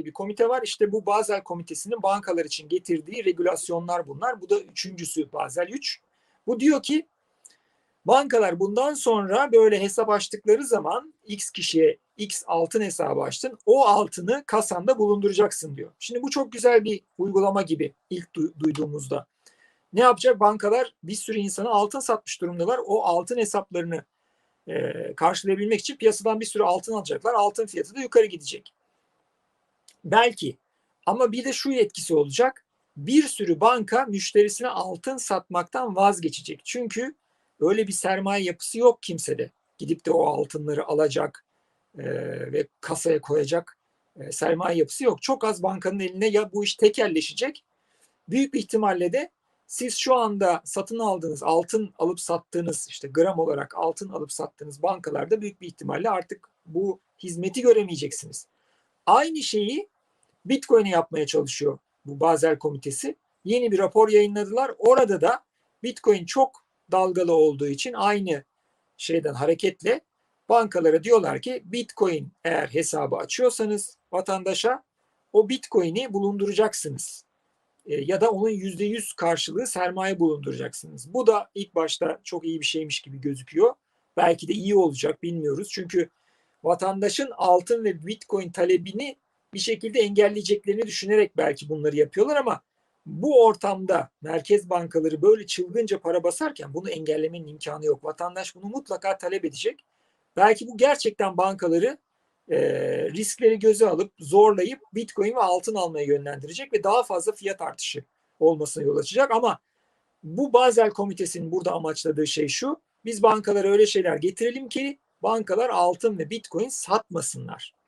diye bir komite var. İşte bu Basel Komitesi'nin bankalar için getirdiği regülasyonlar bunlar. Bu da üçüncüsü Basel 3. Bu diyor ki bankalar bundan sonra böyle hesap açtıkları zaman X kişiye X altın hesabı açtın. O altını kasanda bulunduracaksın diyor. Şimdi bu çok güzel bir uygulama gibi ilk du- duyduğumuzda. Ne yapacak? Bankalar bir sürü insana altın satmış durumdalar. O altın hesaplarını e, karşılayabilmek için piyasadan bir sürü altın alacaklar. Altın fiyatı da yukarı gidecek. Belki. Ama bir de şu etkisi olacak. Bir sürü banka müşterisine altın satmaktan vazgeçecek. Çünkü öyle bir sermaye yapısı yok kimsede. Gidip de o altınları alacak e, ve kasaya koyacak e, sermaye yapısı yok. Çok az bankanın eline ya bu iş tekelleşecek. Büyük bir ihtimalle de siz şu anda satın aldığınız, altın alıp sattığınız, işte gram olarak altın alıp sattığınız bankalarda büyük bir ihtimalle artık bu hizmeti göremeyeceksiniz. Aynı şeyi Bitcoin'e yapmaya çalışıyor bu Basel Komitesi. Yeni bir rapor yayınladılar. Orada da Bitcoin çok dalgalı olduğu için aynı şeyden hareketle bankalara diyorlar ki Bitcoin eğer hesabı açıyorsanız vatandaşa o Bitcoin'i bulunduracaksınız. E, ya da onun yüzde yüz karşılığı sermaye bulunduracaksınız. Bu da ilk başta çok iyi bir şeymiş gibi gözüküyor. Belki de iyi olacak bilmiyoruz. Çünkü vatandaşın altın ve Bitcoin talebini bir şekilde engelleyeceklerini düşünerek belki bunları yapıyorlar ama bu ortamda merkez bankaları böyle çılgınca para basarken bunu engellemenin imkanı yok. Vatandaş bunu mutlaka talep edecek. Belki bu gerçekten bankaları e, riskleri göze alıp zorlayıp Bitcoin ve altın almaya yönlendirecek ve daha fazla fiyat artışı olmasına yol açacak. Ama bu Basel Komitesi'nin burada amaçladığı şey şu. Biz bankalara öyle şeyler getirelim ki bankalar altın ve Bitcoin satmasınlar.